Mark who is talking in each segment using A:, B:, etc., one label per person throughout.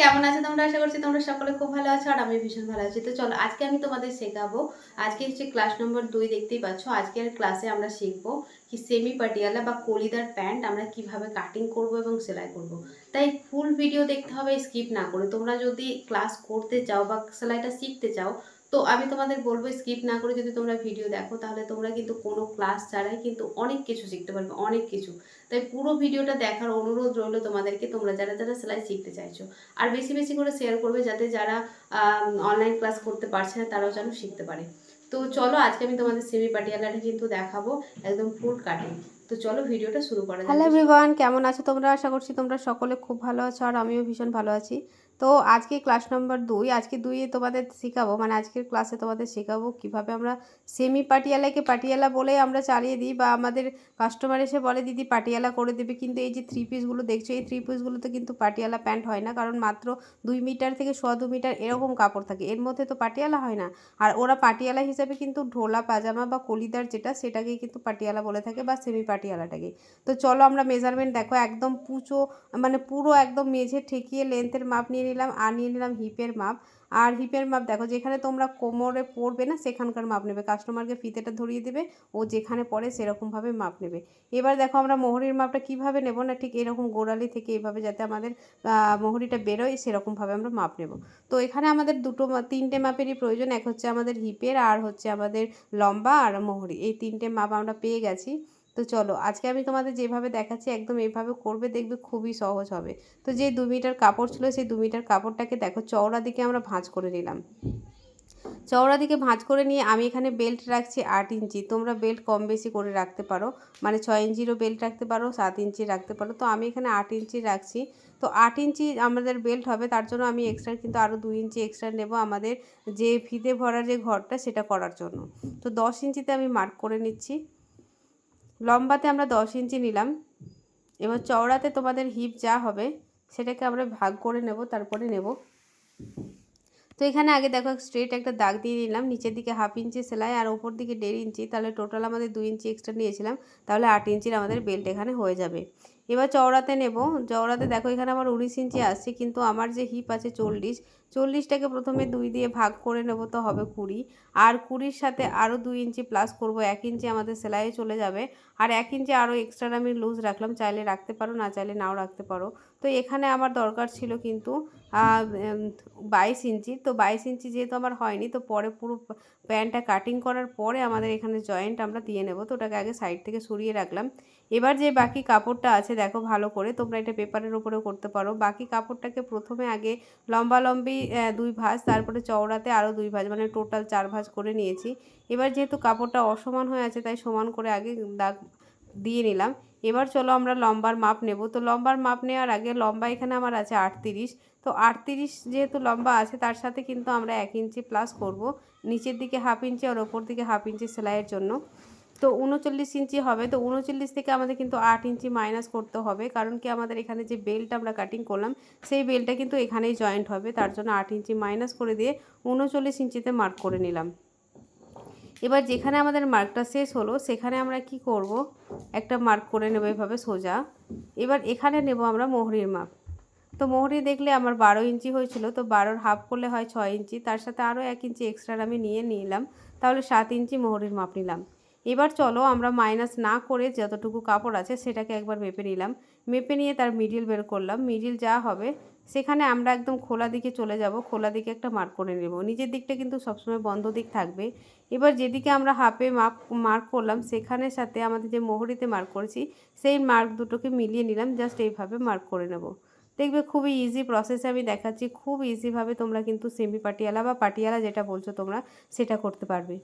A: কেমন আছো তোমরা? আশা করছি তোমরা সকলে খুব ভালো আছো আর আমি ভীষণ ভালো আছি। তো চলো, আজকে আমি তোমাদের শেখাবো। আজকে হচ্ছে ক্লাস নম্বর দুই দেখতেই পাচ্ছ। আজকের ক্লাসে আমরা শিখব কি সেমি পাটিয়ালা বা কলিদার প্যান্ট আমরা কীভাবে কাটিং করব এবং সেলাই করব। তাই ফুল ভিডিও দেখতে হবে স্কিপ না করে। তোমরা যদি ক্লাস করতে চাও বা সেলাইটা শিখতে চাও, তো আমি তোমাদের বলব স্কিপ না করে যদি তোমরা ভিডিও দেখো, তাহলে তোমরা কিন্তু কোনো ক্লাস ছাড়াই কিন্তু অনেক কিছু শিখতে পারবে, অনেক কিছু। তাই পুরো ভিডিওটা দেখার অনুরোধ রইল তোমাদেরকে, তোমরা যারা যারা সেলাই শিখতে চাইছো। আর বেশি বেশি করে শেয়ার করবে যাতে যারা অনলাইন ক্লাস করতে পারছে না, তারাও যেন শিখতে পারে। তো চলো আজকে আমি তোমাদের সেমি পাটিয়ালাটা কিন্তু দেখাবো, একদম ফুল কাটিং তো চলো ভিডিওটা শুরু করা
B: হ্যালো এভরিওয়ান কেমন আছো তোমরা? আশা করছি তোমরা সকলে খুব ভালো আছো, আর আমিও ভীষণ ভালো আছি। তো আজকে ক্লাস নম্বর দুই, আজকে দুইয়ে তোমাদের শেখাবো মানে আজকের ক্লাসে তোমাদের শেখাবো কীভাবে আমরা সেমি পাটিয়ালাকে পাটিয়ালা বলেই আমরা চালিয়ে দিই বা আমাদের কাস্টমার এসে বলে, দিদি পাটিয়ালা করে দেবে। কিন্তু এই যে থ্রি পিসগুলো দেখছ, এই থ্রি পিসগুলোতে কিন্তু পাটিয়ালা প্যান্ট হয় না, কারণ মাত্র দুই মিটার থেকে সোয়া দু মিটার এরকম কাপড় থাকে। এর মধ্যে তো পাটিয়ালা হয় না। আর ওরা পাটিয়ালা হিসাবে কিন্তু ঢোলা, পাজামা বা কলিদার যেটা, সেটাকেই কিন্তু পাটিয়ালা বলে থাকে বা সেমি পাটিয়ালাটাকে। তো চলো আমরা মেজারমেন্ট দেখো, একদম পুচো মানে পুরো একদম মেঝে ঠেকিয়ে লেন্থের মাপ নিয়ে নিলাম, আর নিয়ে নিলাম হিপের মাপ। আর হিপের মাপ দেখো, যেখানে তোমরা কোমরে পড়বে না, সেখানকার মাপ নেবে। কাস্টমারকে ফিতেটা ধরিয়ে দেবে, ও যেখানে পড়ে সেরকমভাবে মাপ নেবে। এবার দেখো, আমরা মোহরির মাপটা কীভাবে নেব না, ঠিক এরকম গোড়ালি থেকে এইভাবে যাতে আমাদের মোহরিটা বেরোয়, সেরকমভাবে আমরা মাপ নেব। তো এখানে আমাদের দুটো তিনটে মাপেরই প্রয়োজন, এক হচ্ছে আমাদের হিপের, আর হচ্ছে আমাদের লম্বা আর মোহরি। এই তিনটে মাপ আমরা পেয়ে গেছি। তো চলো, আজকে আমি তোমাদের যেভাবে দেখাচ্ছি, একদম এইভাবে করবে, দেখবে খুবই সহজ হবে। তো যে দু মিটার কাপড় ছিল, সেই দু মিটার কাপড়টাকে দেখো, চওড়া দিকে আমরা ভাঁজ করে নিলাম। চওড়া দিকে ভাঁজ করে নিয়ে আমি এখানে বেল্ট রাখছি আট ইঞ্চি। তোমরা বেল্ট কম বেশি করে রাখতে পারো মানে ছয় ইঞ্চিরও বেল্ট রাখতে পারো, সাত ইঞ্চি রাখতে পারো। তো আমি এখানে আট ইঞ্চি রাখছি। তো আট ইঞ্চি আমাদের বেল্ট হবে, তার জন্য আমি এক্সট্রা কিন্তু আরও দুই ইঞ্চি এক্সট্রা নেব আমাদের যে ফিতে ভরার যে ঘরটা, সেটা করার জন্য। তো দশ ইঞ্চিতে আমি মার্ক করে নিচ্ছি। লম্বাতে আমরা দশ ইঞ্চি নিলাম। এবার চওড়াতে তোমাদের হিপ যা হবে, সেটাকে আমরা ভাগ করে নেব, তারপরে নেব। তো এখানে আগে দেখো স্ট্রেট একটা দাগ দিয়ে নিলাম। নিচের দিকে হাফ ইঞ্চি সেলাই আর ওপর দিকে দেড় ইঞ্চি। তাহলে টোটাল আমাদের দুই ইঞ্চি এক্সট্রা নিয়েছিলাম। তাহলে আট ইঞ্চির আমাদের বেল্ট এখানে হয়ে যাবে। এবার চওড়াতে নেব। চওড়াতে দেখো এখানে আমার উনিশ ইঞ্চি আসছে, কিন্তু আমার যে হিপ আছে চল্লিশ। চল্লিশটাকে প্রথমে দুই দিয়ে ভাগ করে নেব তো হবে কুড়ি। আর কুড়ির সাথে আরও দুই ইঞ্চি প্লাস করব, এক ইঞ্চি আমাদের সেলাইয়ে চলে যাবে। আর এক ইঞ্চি আরও এক্সট্রা আমি লুজ রাখলাম, চাইলে রাখতে পারো, না চাইলে নাও রাখতে পারো। তো এখানে আমার দরকার ছিল কিন্তু বাইশ ইঞ্চি। তো বাইশ ইঞ্চি যেহেতু আমার হয়নি, তো পরে পুরো প্যান্টটা কাটিং করার পরে আমাদের এখানে জয়েন্ট আমরা দিয়ে নেব। তো ওটাকে আগে সাইড থেকে সরিয়ে রাখলাম। এবার যে বাকি কাপড়টা আছে, দেখো ভালো করে তোমরা এটা পেপারের উপরেও করতে পারো। বাকি কাপড়টাকে প্রথমে আগে লম্বা লম্বি দুই ভাঁজ, তারপরে চওড়াতে আরও দুই ভাঁজ মানে টোটাল চার ভাঁজ করে নিয়েছি। এবার যেহেতু কাপড়টা অসমান হয়ে আছে, তাই সমান করে আগে দাগ দিয়ে নিলাম। এবার চলো আমরা লম্বার মাপ নেব। তো লম্বার মাপ নেওয়ার আগে লম্বা এখানে আমার আছে আটত্রিশ। তো আটত্রিশ যেহেতু লম্বা আছে, তার সাথে কিন্তু আমরা এক ইঞ্চি প্লাস করব নিচের দিকে হাফ ইঞ্চি আর ওপর দিকে হাফ ইঞ্চি সেলাইয়ের জন্য। তো উনচল্লিশ ইঞ্চি হবে। তো উনচল্লিশ থেকে আমাদের কিন্তু আট ইঞ্চি মাইনাস করতে হবে। কারণ কি আমাদের এখানে যে বেল্ট আমরা কাটিং করলাম, সেই বেলটা কিন্তু এখানেই জয়েন্ট হবে। তার জন্য আট ইঞ্চি মাইনাস করে দিয়ে উনচল্লিশ ইঞ্চিতে মার্ক করে নিলাম। এবার যেখানে আমাদের মার্কটা শেষ হলো, সেখানে আমরা কি করব? একটা মার্ক করে নেব এভাবে সোজা। এবার এখানে নেব আমরা মোহরির মাপ। তো মোহরি দেখলে আমার বারো ইঞ্চি হয়েছিল, তো বারোর হাফ করলে হয় ছয় ইঞ্চি, তার সাথে আরও এক ইঞ্চি এক্সট্রা আমি নিয়ে নিলাম, তাহলে সাত ইঞ্চি মোহরির মাপ নিলাম। এবার চলো আমরা মাইনাস না করে যতটুকু কাপড় আছে, সেটাকে একবার মেপে নিলাম। মেপে নিয়ে তার মিডিল বের করলাম। মিডিল যা হবে, সেখানে আমরা একদম খোলা দিকে চলে যাব। খোলা দিকে একটা মার্ক করে নেব। নিজের দিকটা কিন্তু সবসময় বন্ধ দিক থাকবে। এবার যেদিকে আমরা হাফে মাপ মার্ক করলাম, সেখানের সাথে আমাদের যে মোহরিতে মার্ক করেছি, সেই মার্ক দুটোকে মিলিয়ে নিলাম। জাস্ট এইভাবে মার্ক করে নেব। দেখবে খুবই ইজি প্রসেসে আমি দেখাচ্ছি। খুব ইজিভাবে তোমরা কিন্তু সেমি পাটিয়ালা বা পাটিয়ালা যেটা বলছো তোমরা, সেটা করতে পারবে।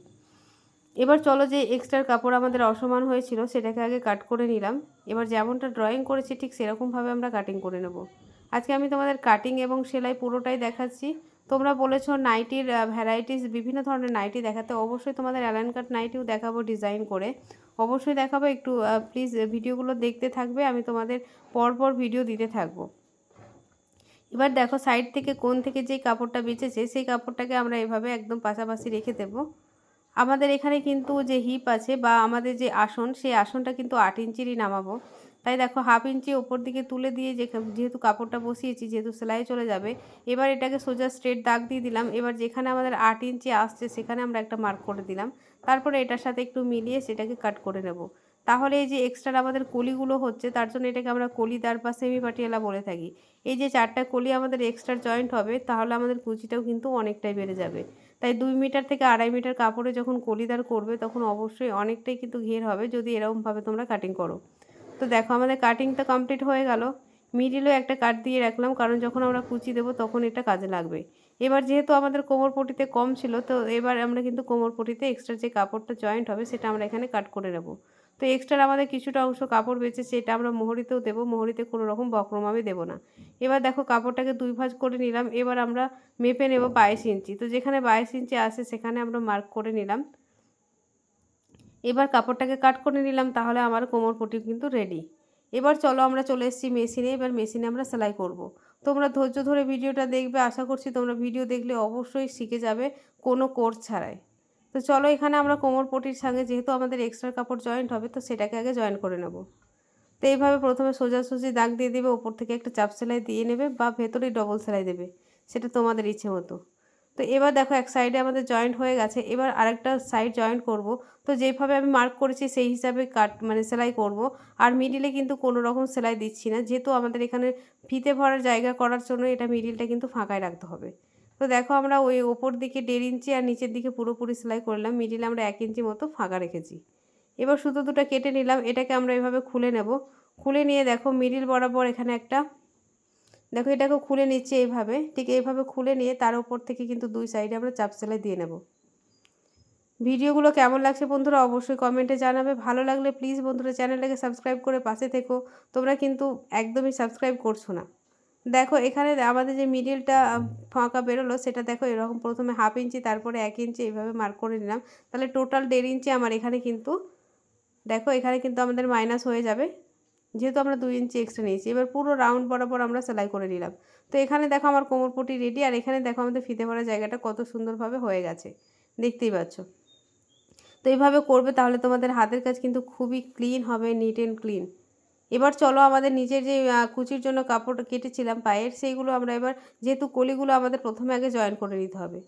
B: এবার চলো যে এক্সট্রার কাপড় আমাদের অসমান হয়েছিল, সেটাকে আগে কাট করে নিলাম। এবার যেমনটা ড্রয়িং করেছি, ঠিক সেরকমভাবে আমরা কাটিং করে নেব। আজকে আমি তোমাদের কাটিং এবং সেলাই পুরোটাই দেখাচ্ছি। তোমরা বলেছ নাইটির ভ্যারাইটিস বিভিন্ন ধরনের নাইটি দেখাতে। অবশ্যই তোমাদের অ্যালান কাট নাইটিও দেখাবো ডিজাইন করে। অবশ্যই দেখাবো একটু প্লিজ ভিডিওগুলো দেখতে থাকবে, আমি তোমাদের পরপর ভিডিও দিতে থাকব। এবার দেখো সাইড থেকে কোন থেকে যেই কাপড়টা বেঁচেছে, সেই কাপড়টাকে আমরা এভাবে একদম পাশাপাশি রেখে দেবো। আমাদের এখানে কিন্তু যে হিপ আছে বা আমাদের যে আসন, সেই আসনটা কিন্তু আট ইঞ্চিরই নামাবো। তাই দেখো, হাফ ইঞ্চি ওপর দিকে তুলে দিয়ে যেখা- যেহেতু কাপড়টা বসিয়েছি, যেহেতু সেলাই চলে যাবে, এবার এটাকে সোজা স্ট্রেট দাগ দিয়ে দিলাম। এবার যেখানে আমাদের আট ইঞ্চি আসছে, সেখানে আমরা একটা মার্ক করে দিলাম। তারপরে এটার সাথে একটু মিলিয়ে সেটাকে কাট করে নেব। তাহলে এই যে এক্সট্রা আমাদের কলিগুলো হচ্ছে, তার জন্য এটাকে আমরা কলিদার বা সেমি পাটিয়ালা বলে থাকি। এই যে চারটা কলি আমাদের এক্সট্রা জয়েন্ট হবে, তাহলে আমাদের কুচিটাও কিন্তু অনেকটাই বেড়ে যাবে। তাই দুই মিটার থেকে আড়াই মিটার কাপড়ে যখন কলিদার করবে, তখন অবশ্যই অনেকটাই কিন্তু ঘের হবে, যদি এরকমভাবে তোমরা কাটিং করো। তো দেখো, আমাদের কাটিংটা কমপ্লিট হয়ে গেল। মিডিলেও একটা কাট দিয়ে রাখলাম, কারণ যখন আমরা কুচি দেবো, তখন এটা কাজে লাগবে। এবার যেহেতু আমাদের কোমর পটিতে কম ছিল, তো এবার আমরা কিন্তু কোমর পটিতে এক্সট্রা যে কাপড়টা জয়েন্ট হবে, সেটা আমরা এখানে কাট করে নেব। তো এক্সট্রা আমাদের কিছুটা অংশ কাপড় বেঁচেছে এটা আমরা মোহরিতেও দেবো। মোহরিতে কোনো রকম বক্রম আমি দেবো না। এবার দেখো কাপড়টাকে দুই ভাঁজ করে নিলাম। এবার আমরা মেপে নেব বাইশ ইঞ্চি। তো যেখানে বাইশ ইঞ্চি আসে সেখানে আমরা মার্ক করে নিলাম। এবার কাপড়টাকে কাট করে নিলাম, তাহলে আমার কোমর পটি কিন্তু রেডি এবার চলো আমরা চলে এসেছি মেশিনে এবার মেশিনে আমরা সেলাই করব। তোমরা ধৈর্য ধরে ভিডিওটা দেখবে। আশা করছি তোমরা ভিডিও দেখলে অবশ্যই শিখে যাবে কোনো কোর্স ছাড়াই। তো চলো এখানে আমরা কোমর পটির সঙ্গে, যেহেতু আমাদের এক্সট্রা কাপড় জয়েন্ট হবে, তো সেটাকে আগে জয়েন করে নেব। তো এইভাবে প্রথমে সোজাসুজি দাগ দিয়ে দেবে, ওপর থেকে একটা চাপ সেলাই দিয়ে নেবে বা ভেতরেই ডবল সেলাই দেবে, সেটা তোমাদের ইচ্ছে মতো। তো এবার দেখো এক সাইডে আমাদের জয়েন্ট হয়ে গেছে, এবার আরেকটা সাইড জয়েন্ট করব। তো যেভাবে আমি মার্ক করেছি সেই হিসাবে কাট মানে সেলাই করব। আর মিডিলে কিন্তু কোনো রকম সেলাই দিচ্ছি না, যেহেতু আমাদের এখানে ফিতে ভরার জায়গা করার জন্য এটা মিডিলটা কিন্তু ফাঁকায় রাখতে হবে। তো দেখো আমরা ওই ওপর দিকে দেড় ইঞ্চি আর নিচের দিকে পুরোপুরি সেলাই করলাম মিডিলে আমরা এক ইঞ্চি মতো ফাঁকা রেখেছি। এবার সুতো দুটো কেটে নিলাম। এটাকে আমরা এভাবে খুলে নেব। খুলে নিয়ে দেখো মিডিল বরাবর এখানে একটা, দেখো এটাকে খুলে নিচ্ছে এইভাবে। ঠিক এইভাবে খুলে নিয়ে তার উপর থেকে কিন্তু দুই সাইডে আমরা চাপ সেলাই দিয়ে নেব। ভিডিওগুলো কেমন লাগছে বন্ধুরা অবশ্যই কমেন্টে জানাবে। ভালো লাগলে প্লিজ বন্ধুরা চ্যানেলটাকে সাবস্ক্রাইব করে পাশে থেকো। তোমরা কিন্তু একদমই সাবস্ক্রাইব করছ না। দেখো, এখানে আমাদের যে মিডিলটা ফাঁকা বেরোলো, সেটা দেখো এরকম প্রথমে হাফ ইঞ্চি, তারপরে এক ইঞ্চি এইভাবে মার্ক করে নিলাম। তাহলে টোটাল দেড় ইঞ্চি আমার এখানে কিন্তু, দেখো এখানে কিন্তু আমাদের মাইনাস হয়ে যাবে। যেহেতু আমরা দুই ইঞ্চি এক্সট্রা নিয়েছি, এবার পুরো রাউন্ড বরাবর আমরা সেলাই করে নিলাম। তো এখানে দেখো আমার কোমরপটি রেডি আর এখানে দেখো আমাদের ফিতে ভরা জায়গাটা কত সুন্দরভাবে হয়ে গেছে। দেখতেই পাচ্ছ। তো এইভাবে করবে, তাহলে তোমাদের হাতের কাজ কিন্তু খুবই ক্লিন হবে নিট অ্যান্ড ক্লিন এবার চলো আমাদের নিচের যে কুচির জন্য কাপড় কেটেছিলাম, পায়ের, সেইগুলো আমরা এবার যেহেতু কলিগুলো আমাদের প্রথমে আগে জয়েন করে নিতে হবে।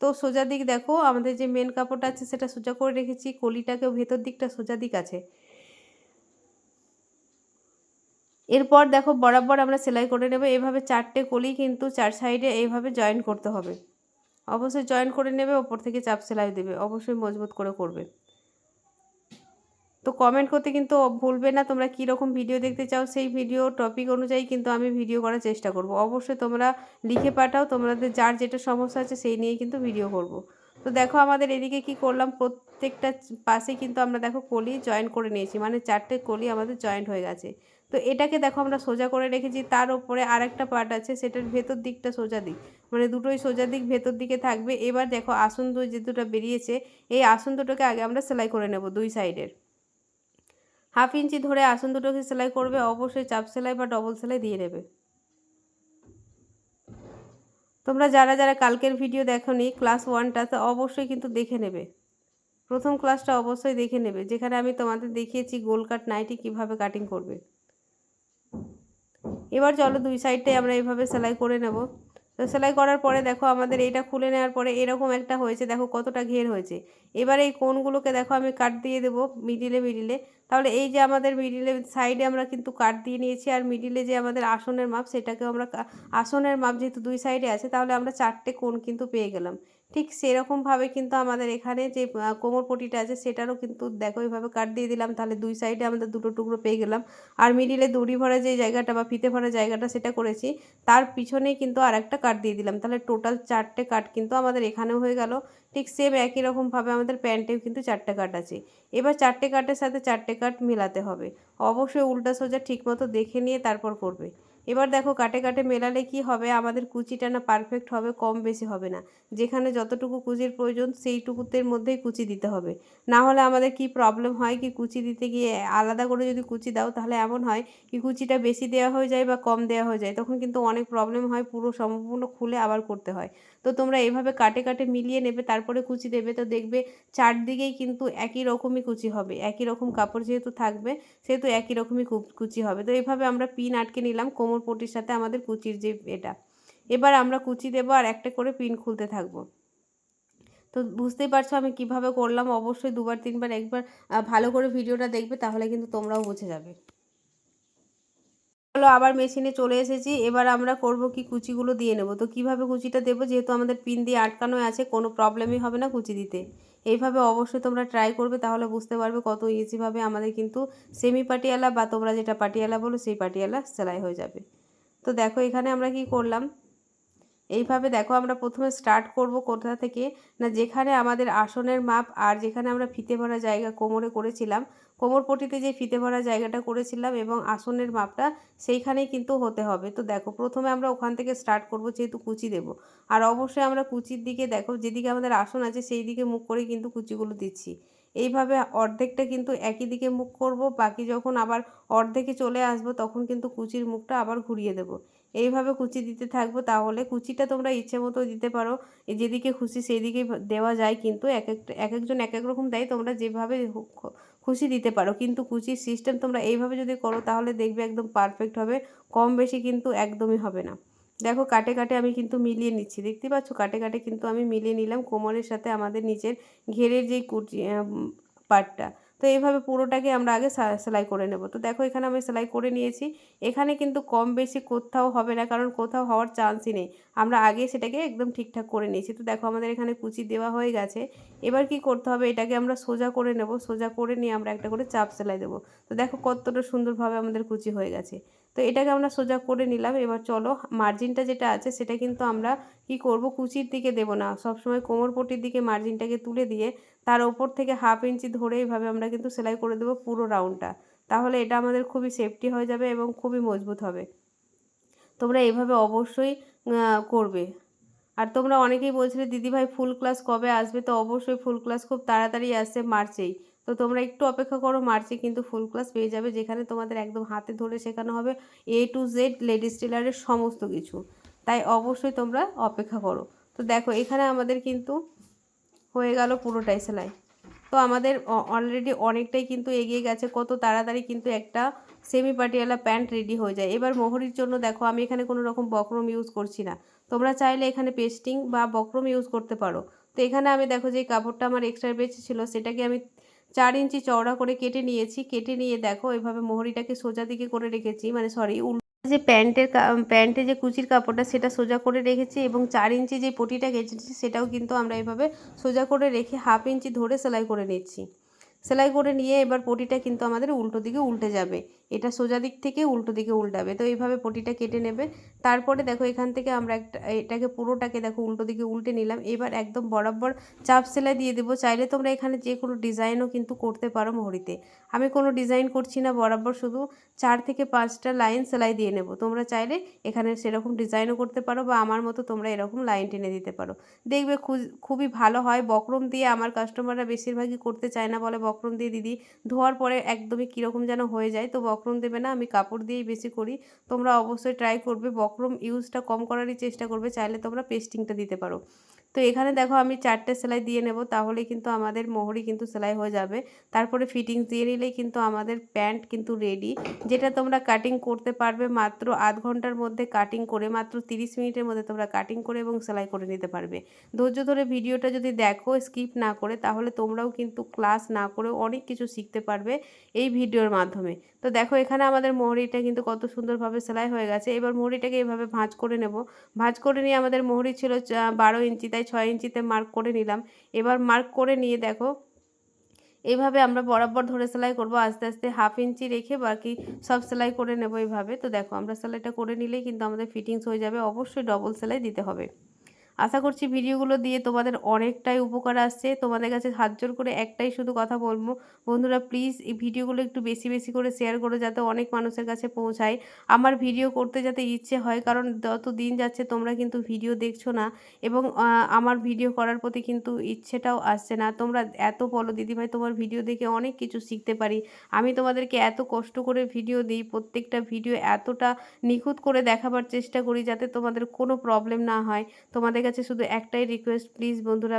B: তো সোজা দিক দেখো, আমাদের যে মেন কাপড়টা আছে সেটা সোজা করে রেখেছি, কলিটাকেও ভেতর দিকটা সোজা দিক আছে। এরপর দেখো বরাবর আমরা সেলাই করে নেব, এভাবে চারটে কলি কিন্তু চার সাইডে এইভাবে জয়েন করতে হবে। অবশ্যই জয়েন করে নেবে, ওপর থেকে চাপ সেলাই দেবে, অবশ্যই মজবুত করে করবে। তো কমেন্ট করতে কিন্তু ভুলবে না। তোমরা কী রকম ভিডিও দেখতে চাও সেই ভিডিও টপিক অনুযায়ী কিন্তু আমি ভিডিও করার চেষ্টা করব। অবশ্যই তোমরা লিখে পাঠাও, তোমাদের যার যেটা সমস্যা আছে সেই নিয়ে কিন্তু ভিডিও করব। তো দেখো আমাদের এদিকে কি করলাম, প্রত্যেকটা পাশে কিন্তু আমরা দেখো কলি জয়েন করে নিয়েছি মানে চারটে কলি আমাদের জয়েন্ট হয়ে গেছে। তো এটাকে দেখো আমরা সোজা করে রেখেছি, তার উপরে আরেকটা পার্ট আছে, সেটার ভেতর দিকটা সোজা দিক। মানে দুটোই সোজা দিক, ভেতর দিকে থাকবে। এবার দেখো আসন দুই যে দুটো বেরিয়েছে, এই আসন দুটোকে আগে আমরা সেলাই করে নেব দুই সাইডের হাফ ইঞ্চি ধরে আসন দুটোকে সেলাই করবে, অবশ্যই চাপ সেলাই বা ডবল সেলাই দিয়ে নেবে। তোমরা যারা যারা কালকের ভিডিও দেখোনি ক্লাস ওয়ানটা তো অবশ্যই কিন্তু দেখে নেবে। প্রথম ক্লাসটা অবশ্যই দেখে নেবে, যেখানে আমি তোমাদের দেখিয়েছি গোল কাট নাইটি কীভাবে কাটিং করবে। এবার চলো দুই সাইডটাই আমরা এভাবে সেলাই করে নেব। তো সেলাই করার পরে দেখো আমাদের এটা খুলে নেওয়ার পরে এরকম একটা হয়েছে, দেখো কতটা ঘের হয়েছে। এবার এই কোনগুলোকে দেখো আমি কাট দিয়ে দেব মিডিলে মিডিলে তাহলে এই যে আমাদের মিডিলে সাইডে আমরা কিন্তু কাট দিয়ে নিয়েছি আর মিডিলে যে আমাদের আসনের মাপ, সেটাকেও আমরা আসনের মাপ যেহেতু দুই সাইডে আছে, তাহলে আমরা চারটে কোন কিন্তু পেয়ে গেলাম। ঠিক সেরকমভাবে কিন্তু আমাদের এখানে যে কোমর পটিটা আছে সেটারও কিন্তু দেখো এইভাবে কাট দিয়ে দিলাম। তাহলে দুই সাইডে আমাদের দুটো টুকরো পেয়ে গেলাম। আর মিডিলে দড়ি ভরা যে জায়গাটা বা ফিতে ভরা জায়গাটা সেটা করেছি, তার পিছনেই কিন্তু আর একটা কাট দিয়ে দিলাম। তাহলে টোটাল চারটে কাট কিন্তু আমাদের এখানেও হয়ে গেল। ঠিক সেম একই রকমভাবে আমাদের প্যান্টেও কিন্তু চারটে কাট আছে। এবার চারটে কাটের সাথে চারটে কাট মেলাতে হবে। অবশ্যই উল্টা সোজা ঠিকমতো দেখে নিয়ে তারপর করবে। এবার দেখো কাটে কাটে মেলালে কি হবে? আমাদের কুচিটা না পারফেক্ট হবে, কম বেশি হবে না। যেখানে যতটুকু কুচির প্রয়োজন, সেইটুকুতের মধ্যেই কুচি দিতে হবে। না হলে আমাদের কি প্রবলেম হয় কি কুচি দিতে গিয়ে আলাদা করে যদি কুচি দাও, তাহলে এমন হয় কি কুচিটা বেশি দেওয়া হয়ে যায় বা কম দেওয়া হয়ে যায়। তখন কিন্তু অনেক প্রবলেম হয়, পুরো সম্পূর্ণ খুলে আবার করতে হয়। তো তোমরা এভাবে কাটে কাটে মিলিয়ে নেবে, তারপরে কুচি দেবে। তো দেখবে চারদিকেই কিন্তু একই রকমই কুচি হবে। একই রকম কাপড় যেহেতু থাকবে, সেহেতু একই রকমই কুচি হবে। তো এভাবে আমরা পিন আটকে নিলাম কোমর পটির সাথে আমাদের কুচির যে এটা। এবার আমরা কুচি দেবো আর একটা করে পিন খুলতে থাকব। তো বুঝতেই পারছ আমি কীভাবে করলাম? অবশ্যই দুবার, তিনবার, একবার ভালো করে ভিডিওটা দেখবে, তাহলে কিন্তু তোমরাও বুঝে যাবে। চলো আবার মেশিনে চলে এসেছি। এবার আমরা করব কি? কুচিগুলো দিয়ে নেব। তো কীভাবে কুচিটা দেবো? যেহেতু আমাদের পিন দিয়ে আটকানো আছে, কোনো প্রবলেমই হবে না কুচি দিতে। এইভাবে অবশ্যই তোমরা ট্রাই করবে, তাহলে বুঝতে পারবে কত ইজিভাবে আমাদের কিন্তু সেমি পাটিয়ালা বা তোমরা যেটা পাটিয়ালা বলো, সেই পাটিয়ালা সেলাই হয়ে যাবে। তো দেখো এখানে আমরা কি করলাম? এইভাবে দেখো আমরা প্রথমে স্টার্ট করব কোথা থেকে। না, যেখানে আমাদের আসনের মাপ আর যেখানে আমরা ফিতে ভরা জায়গা কোমরে করেছিলাম কোমর পটিতে যে ফিতে ভরা জায়গাটা করেছিলাম এবং আসনের মাপটা সেইখানেই কিন্তু হতে হবে। তো দেখো, প্রথমে আমরা ওখান থেকে স্টার্ট করব যেহেতু কুচি দেব। আর অবশ্যই আমরা কুচির দিকে দেখো, যেদিকে আমাদের আসন আছে সেই দিকে মুখ করে কিন্তু কুচিগুলো দিচ্ছি। এইভাবে অর্ধেকটা কিন্তু একই দিকে মুখ করব, বাকি যখন আবার অর্ধেকে চলে আসব তখন কিন্তু কুচির মুখটা আবার ঘুরিয়ে দেব। এইভাবে কুচি দিতে থাকব, তাহলে কুচিটা তোমরা ইচ্ছে মতো দিতে পারো। যেদিকে খুশি সেই দিকে দেওয়া যায়, কিন্তু এক একটা এক একজন এক এক রকম দেয়, তোমরা যেভাবে খুশি দিতে পারো। কিন্তু কুচির সিস্টেম তোমরা এইভাবে যদি করো, তাহলে দেখবে একদম পারফেক্ট হবে। কম বেশি কিন্তু একদমই হবে না। দেখো কাটে কাটে আমি কিন্তু মিলিয়ে নিচ্ছি। দেখতে পাচ্ছ? কাটে কাটে কিন্তু আমি মিলিয়ে নিলাম। কোমরের সাথে আমাদের নিচের ঘেরের যেই কুচি পার্টটা তো এইভাবে পুরোটাকে আমরা আগে সেলাই করে নেব। তো দেখো এখানে আমি সেলাই করে নিয়েছি। এখানে কিন্তু কম বেশি কোথাও হবে না, কারণ কোথাও হওয়ার চান্সই নেই। আমরা আগে সেটাকে একদম ঠিকঠাক করে নিয়েছি। তো দেখো আমাদের এখানে কুচি দেওয়া হয়ে গেছে। এবার কি করতে হবে? এটাকে আমরা সোজা করে নেব। সোজা করে নিয়ে আমরা একটা করে চাপ সেলাই দেবো। তো দেখো কতটা সুন্দরভাবে আমাদের কুচি হয়ে গেছে। তো এটাকে আমরা সোজা করে নিলাম। এবার চলো মার্জিনটা যেটা আছে সেটা কিন্তু আমরা কি করব? কুচির দিকে দেব না। সবসময় কোমর পটির দিকে মার্জিনটাকে তুলে দিয়ে তার ওপর থেকে হাফ ইঞ্চি ধরে এইভাবে আমরা কিন্তু সেলাই করে দেবো পুরো রাউন্ডটা তাহলে এটা আমাদের খুবই সেফটি হয়ে যাবে এবং খুবই মজবুত হবে। তোমরা এইভাবে অবশ্যই করবে। আর তোমরা অনেকেই বলছিলে, দিদিভাই ফুল ক্লাস কবে আসবে? তো অবশ্যই ফুল ক্লাস খুব তাড়াতাড়ি আসছে, মার্চেই। তো তোমরা একটু অপেক্ষা করো, মার্চে কিন্তু ফুল ক্লাস পেয়ে যাবে, যেখানে তোমাদের একদম হাতে ধরে শেখানো হবে এ টু জেড লেডিস টেলারের সমস্ত কিছু। তাই অবশ্যই তোমরা অপেক্ষা করো। তো দেখো, এখানে আমাদের কিন্তু হয়ে গেল পুরোটাই সেলাই। তো আমাদের অলরেডি অনেকটাই কিন্তু এগিয়ে গেছে, কত তাড়াতাড়ি কিন্তু একটা সেমি পাটিয়ালা প্যান্ট রেডি হয়ে যায়। এবার মোহরির জন্য দেখো, আমি এখানে কোনো রকম বক্রম ইউজ করছি না। তোমরা চাইলে এখানে পেস্টিং বা বক্রম ইউজ করতে পারো। তো এখানে আমি দেখো যে কাপড়টা আমার এক্সট্রা বেঁচে ছিল, সেটাকে আমি চার ইঞ্চি চওড়া করে কেটে নিয়েছি। কেটে নিয়ে দেখো এভাবে মোহরিটাকে সোজা দিকে করে রেখেছি। মানে সরি যে প্যান্টের প্যান্টে যে কুচির কাপড়টা সেটা সোজা করে রেখেছি এবং চার ইঞ্চি যে পটিটা কেটেছি সেটাও কিন্তু আমরা এভাবে সোজা করে রেখে হাফ ইঞ্চি ধরে সেলাই করে নিচ্ছি। সেলাই করে নিয়ে এবার পটিটা কিন্তু আমাদের উল্টো দিকে উল্টে যাবে। এটা সোজা দিক থেকে উল্টো দিকে উল্টাবে। তো এইভাবে পটিটা কেটে নেবে। তারপরে দেখো এখান থেকে আমরা একটা, এটাকে পুরোটাকে দেখো উল্টো দিকে উল্টে নিলাম। এবার একদম বরাবর চাপ সেলাই দিয়ে দেবো। চাইলে তোমরা এখানে যে কোনো ডিজাইনও কিন্তু করতে পারো মোহরিতে। আমি কোনো ডিজাইন করছি না, বরাবর শুধু চার থেকে পাঁচটা লাইন সেলাই দিয়ে নেব। তোমরা চাইলে এখানে সেরকম ডিজাইনও করতে পারো বা আমার মতো তোমরা এরকম লাইন টেনে দিতে পারো। দেখবে খুব- খুবই ভালো হয়। বক্রম দিয়ে আমার কাস্টমাররা বেশিরভাগই করতে চায় না বলে বক্রম দিয়ে দিদি ধোয়ার পরে একদমই কীরকম যেন হয়ে যায়। তো বক্রম দেবে না, আমি কাপড় দিয়েই বেশি করি। তোমরা অবশ্যই ট্রাই করবে, বক্রম ইউজটা কম করারই চেষ্টা করবে, চাইলে তোমরা পেস্টিংটা দিতে পারো। তো এখানে দেখো আমি চারটে সেলাই দিয়ে নেব, তাহলে কিন্তু আমাদের মোহরি কিন্তু সেলাই হয়ে যাবে। তারপরে ফিটিংস দিয়ে নিলেই কিন্তু আমাদের প্যান্ট কিন্তু রেডি যেটা তোমরা কাটিং করতে পারবে মাত্র আধ ঘণ্টার মধ্যে কাটিং করে, মাত্র তিরিশ মিনিটের মধ্যে তোমরা কাটিং করে এবং সেলাই করে নিতে পারবে। ধৈর্য ধরে ভিডিওটা যদি দেখো স্কিপ না করে, তাহলে তোমরাও কিন্তু ক্লাস না করেও অনেক কিছু শিখতে পারবে এই ভিডিওর মাধ্যমে। তো দেখো এখানে আমাদের মোহরিটা কিন্তু কত সুন্দরভাবে সেলাই হয়ে গেছে। এবার মোহরিটাকে এভাবে ভাঁজ করে নেব। ভাঁজ করে নিয়ে আমাদের মোহরি ছিল বারো ইঞ্চি, তাই ছয় ইঞ্চিতে মার্ক করে নিলাম। এবার মার্ক করে নিয়ে দেখো এইভাবে আমরা বরাবর ধরে সেলাই করব, আস্তে আস্তে হাফ ইঞ্চি রেখে বাকি সব সেলাই করে নেব এইভাবে তো দেখো, আমরা সেলাইটা করে নিলেই কিন্তু আমাদের ফিটিংস হয়ে যাবে। অবশ্যই ডবল সেলাই দিতে হবে। আশা করছি ভিডিওগুলো দিয়ে তোমাদের অনেকটাই উপকার আসছে। তোমাদের কাছে হাত জোর করে একটাই শুধু কথা বলব। বন্ধুরা প্লিজ এই ভিডিওগুলো একটু বেশি বেশি করে শেয়ার করো যাতে অনেক মানুষের কাছে পৌঁছায়। আমার ভিডিও করতে যাতে ইচ্ছে হয়, কারণ যত দিন যাচ্ছে তোমরা কিন্তু ভিডিও দেখছ না এবং আমার ভিডিও করার প্রতি কিন্তু ইচ্ছেটাও আসছে না। তোমরা এত বলো, দিদিভাই, তোমার ভিডিও দেখে অনেক কিছু শিখতে পারি। আমি তোমাদেরকে এত কষ্ট করে ভিডিও দিই, প্রত্যেকটা ভিডিও এতটা নিখুঁত করে দেখাবার চেষ্টা করি যাতে তোমাদের কোনো প্রবলেম না হয়। তোমাদের কাছে শুধু একটাই রিকোয়েস্ট প্লিজ বন্ধুরা,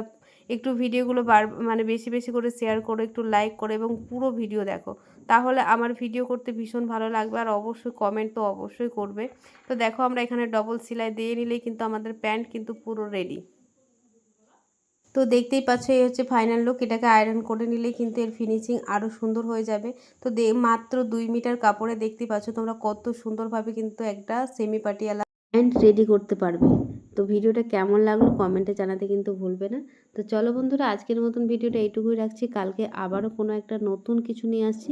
B: একটু ভিডিওগুলো বার মানে বেশি বেশি করে শেয়ার করো, একটু লাইক করো এবং পুরো ভিডিও দেখো। তাহলে আমার ভিডিও করতে ভীষণ ভালো লাগবে আর অবশ্যই কমেন্ট তো অবশ্যই করবে। তো দেখো, আমরা এখানে ডবল সেলাই দিয়ে নিলেই কিন্তু আমাদের প্যান্ট কিন্তু পুরো রেডি তো দেখতেই পাচ্ছ, এই হচ্ছে ফাইনাল লুক এটাকে আয়রন করে নিলেই কিন্তু এর ফিনিশিং আরও সুন্দর হয়ে যাবে। তো মাত্র দুই মিটার কাপড়ে দেখতেই পাচ্ছ তোমরা কত সুন্দরভাবে কিন্তু একটা সেমি পাটিয়ালা প্যান্ট রেডি করতে পারবে। তো ভিডিওটা কেমন লাগল কমেন্টে জানাতে কিন্তু ভুলবে না। তো চলো বন্ধুরা, আজকের মতন ভিডিওটা এইটুকুই রাখছি। কালকে আবারও কোনো একটা নতুন কিছু নিয়ে আসছি।